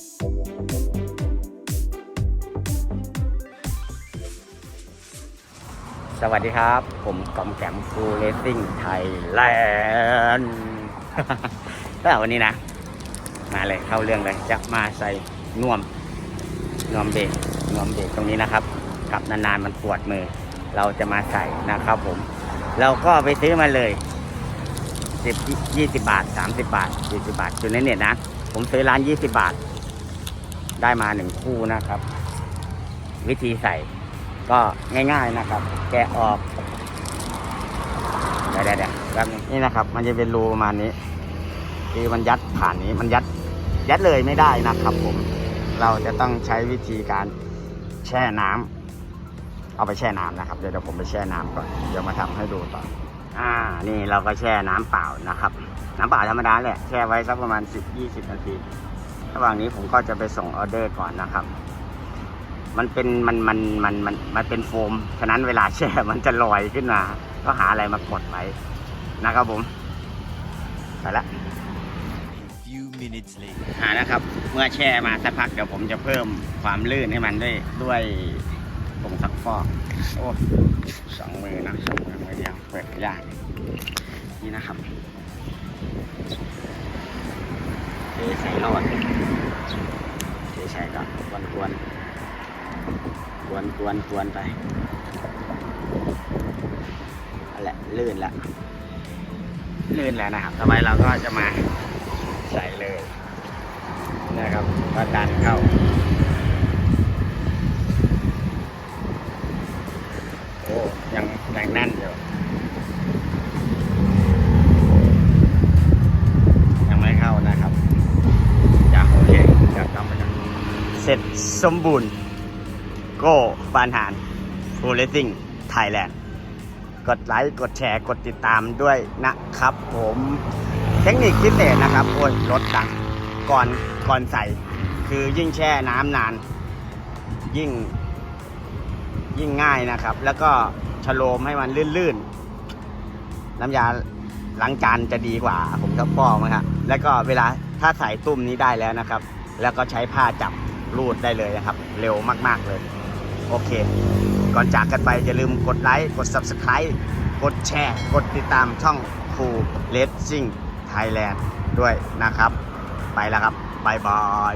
สวัสดีครับ ผมกอมแกมฟูเลสซิ่งไทยแลนด์แต่วันนี้นะ มาเลยเข้าเรื่องเลย จะมาใส่น่วมน่วมเบรกน่วมเบรกตรงนี้นะครับ กับนานๆมันปวดมือ เราจะมาใส่นะครับผม เราก็ไปซื้อมาเลย10 20 บาท 30 บาท 40 บาทอยู่ในเน็ตนะ ผมซื้อร้าน 20 บาท ได้มาหนึ่งคู่นะครับ วิธีใส่ก็ง่าย ๆนะครับ แกะออกเดี๋ยวเดี๋ยวแป๊บนึงนี่นะครับ มันจะเป็นรูประมาณนี้คือมันยัดผ่านนี้มันยัดยัดเลยไม่ได้นะครับ ผม เราจะต้องใช้วิธีการแช่น้ำเอาไปแช่น้ำนะครับเดี๋ยวเดี๋ยวผมไปแช่น้ำก่อนเดี๋ยวมาทำให้ดูต่ออ่า นี่เราก็แช่น้ำเปล่านะครับ น้ำเปล่าธรรมดาแหละแช่ไว้สักประมาณ 10-20 นาที ระหว่างนี้ผมก็จะไปส่งออเดอร์ก่อนนะครับ มันเป็นมันมันมันมันมันเป็นโฟม ฉะนั้นเวลาแช่มันจะลอยขึ้นมา ก็หาอะไรมากดไว้นะครับผม ไปละ few minutes later. อ่านะครับ เมื่อแช่มาสักพักเดี๋ยวผมจะเพิ่มความลื่นให้มันด้วยด้วยผงซักฟอก โอ้สองมือนะสองมือมือเดียวเปิดไม่ได้นี่นะครับ เทใส่รอดเทใส่ก็กวนกวนกวนกวนกวนไปนั่นแหละลื่นแล้วลื่นแล้วนะครับต่อไปเราก็จะมาใส่เลยนะครับก็ดันเข้าโอ้ยังยังแน่นอยู่ ยังไม่เข้านะครับจะโอเคจะทำไปยังเสมบูรณ์โก้ปานหานฟูเลซิ่งไทยแลนด์กดไลค์ กดแชร์ กดติดตามด้วยนะครับผมเทคนิคพิเศษนะครับโอ้ยรถดังก่อนก่อนใส่ คือยิ่งแช่น้ำนาน ยิ่ง ยิ่งง่ายนะครับ แล้วก็ชโลมให้มันลื่นๆ น้ำยาล้างจานจะดีกว่า ผมชอบบอกนะครับแล้วก็เวลาถ้าใส่ตุ้มนี้ได้แล้วนะครับ แล้วก็ใช้ผ้าจับ รูดได้เลยนะครับ เร็วมากๆเลย โอเค ก่อนจากกันไปอย่าลืมกดไลค์กด Subscribe กดแชร์ กดติดตามช่องครูเลสซิ่งไทยแลนด์ด้วยนะครับ ไปแล้วครับบายบาย